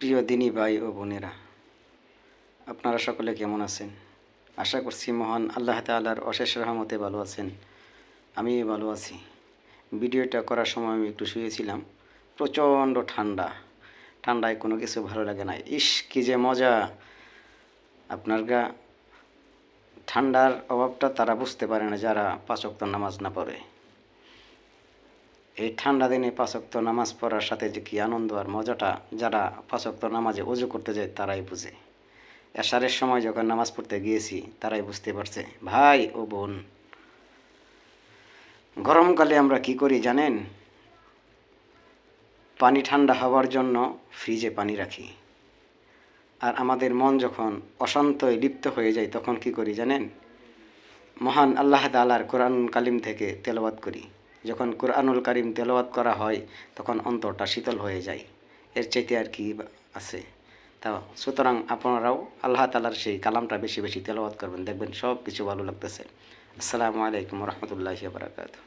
প্রিয় দিনী ভাই ও বোনেরা, আপনারা সকলে কেমন আছেন? আশা করছি মহান আল্লাহ তাআলার অশেষ রহমতে ভালো আছেন। আমি ভালো আছি। ভিডিওটা করার সময় আমি একটু শুয়েছিলাম। প্রচণ্ড ঠান্ডা। ঠান্ডায় কোনো কিছু ভালো লাগে না। ইস, কি যে মজা। আপনার গা, ঠান্ডার অভাবটা তারা বুঝতে পারে না যারা পাঁচক্ত নামাজ না পড়ে। এই ঠান্ডা দিনে পাঁচক্ত নামাজ পড়ার সাথে যে কি আনন্দ আর মজাটা, যারা পাঁচক্ত নামাজে অজু করতে যায়, তারাই বুঝে। এশারের সময় যখন নামাজ পড়তে গিয়েছি, তারাই বুঝতে পারছে, ভাই ও বোন, গরমকালে আমরা কি করি জানেন? পানি ঠান্ডা হওয়ার জন্য ফ্রিজে পানি রাখি। আর আমাদের মন যখন অশান্তয় লিপ্ত হয়ে যায়, তখন কি করি জানেন? মহান আল্লাহ তালার কোরআন কালিম থেকে তেলাওয়াত করি। যখন কোরআনুল করিম তেলাওয়াত করা হয়, তখন অন্তরটা শীতল হয়ে যায়। এর চাইতে আর কি আছে? তা সুতরাং আপনারাও আল্লাহ তালার সেই কালামটা বেশি বেশি তেলাওয়াত করবেন, দেখবেন সব কিছু ভালো লাগতেছে। আসসালামু আলাইকুম রহমতুল্লাহ বারাকাতু